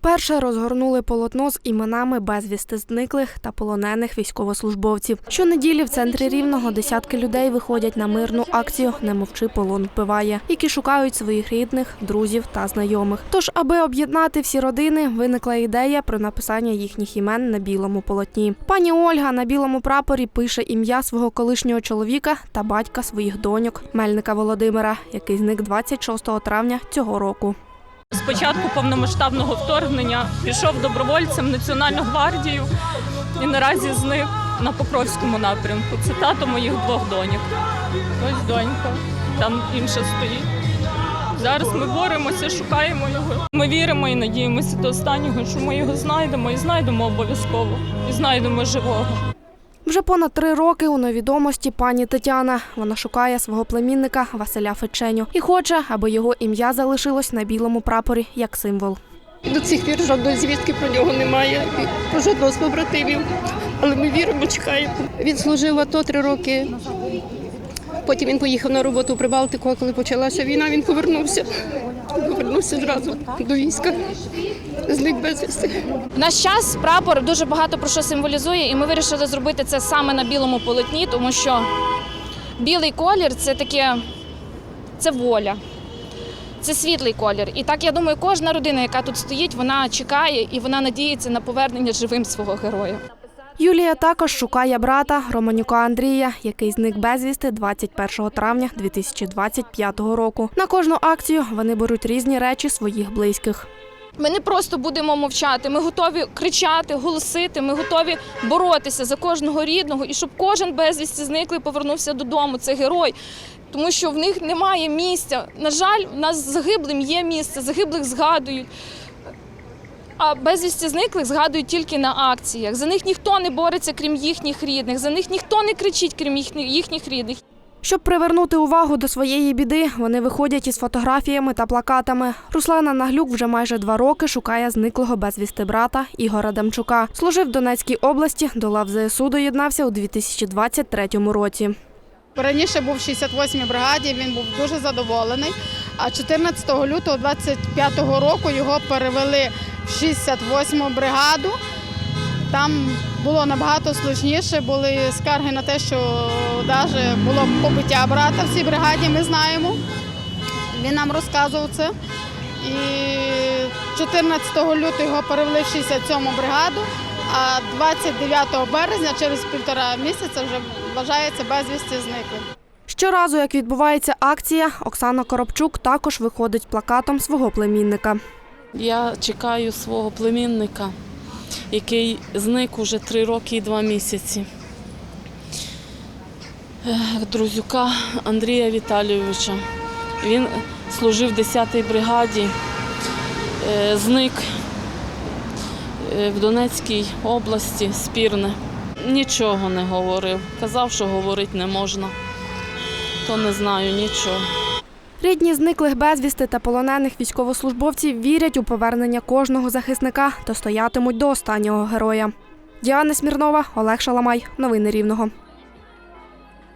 Вперше розгорнули полотно з іменами безвісти зниклих та полонених військовослужбовців. Щонеділі в центрі Рівного десятки людей виходять на мирну акцію Не мовчи полон вбиває, які шукають своїх рідних, друзів та знайомих. Тож, аби об'єднати всі родини, виникла ідея про написання їхніх імен на білому полотні. Пані Ольга на білому прапорі пише ім'я свого колишнього чоловіка та батька своїх доньок Мельника Володимира, який зник 26 травня цього року. З початку повномасштабного вторгнення пішов добровольцем в Національну гвардію і наразі зник на Покровському напрямку. Це тато моїх двох доньок. Ось донька, там інша стоїть. Зараз ми боремося, шукаємо його. Ми віримо і надіємося до останнього, що ми його знайдемо і знайдемо обов'язково. І знайдемо живого. Вже понад три роки у невідомості пані Тетяна. Вона шукає свого племінника Василя Феченю і хоче, аби його ім'я залишилось на білому прапорі як символ. До цих пір жодної звістки про нього немає, про жодного з побратимів. Але ми віримо, чекаємо. Він служив АТО три роки. Потім він поїхав на роботу в Прибалтику, а коли почалася війна, він повернувся. Повернувся зразу до війська. Зник безвісти. В наш час прапор дуже багато про що символізує, і ми вирішили зробити це саме на білому полотні, тому що білий колір це таке це воля, це світлий колір. І так я думаю, кожна родина, яка тут стоїть, вона чекає і вона надіється на повернення живим свого героя. Юлія також шукає брата Романюка Андрія, який зник безвісти 21 травня 2025 року. На кожну акцію вони беруть різні речі своїх близьких. Ми не просто будемо мовчати, ми готові кричати, голосити, ми готові боротися за кожного рідного і щоб кожен безвісті зниклий повернувся додому. Це герой. Тому що в них немає місця. На жаль, в нас загиблим є місце, загиблих згадують. А безвісті зниклих згадують тільки на акціях. За них ніхто не бореться, крім їхніх рідних. За них ніхто не кричить, крім їхніх- рідних. Щоб привернути увагу до своєї біди, вони виходять із фотографіями та плакатами. Руслана Наглюк вже майже два роки шукає зниклого безвісти брата Ігора Демчука. Служив в Донецькій області, до лав ЗСУ доєднався у 2023 році. Раніше був в 68-й бригаді, він був дуже задоволений. А 14 лютого 25-го року його перевели 68-му бригаду. Там було набагато сложніше, були скарги на те, що навіть було побиття брата в цій бригаді, ми знаємо. Він нам розказував це. І 14 лютого його перевели в 67-му бригаду, а 29 березня, через півтора місяця, вже вважається безвісті зниклим. Щоразу, як відбувається акція, Оксана Коробчук також виходить плакатом свого племінника. Я чекаю свого племінника, який зник уже три роки і два місяці. Друзюка Андрія Віталійовича. Він служив в 10-й бригаді, е, зник е, в Донецькій області, спірне. Нічого не говорив. Казав, що говорити не можна. То не знаю нічого. Рідні зниклих безвісти та полонених військовослужбовців вірять у повернення кожного захисника та стоятимуть до останнього героя. Діана Смірнова, Олег Шаламай. Новини Рівного.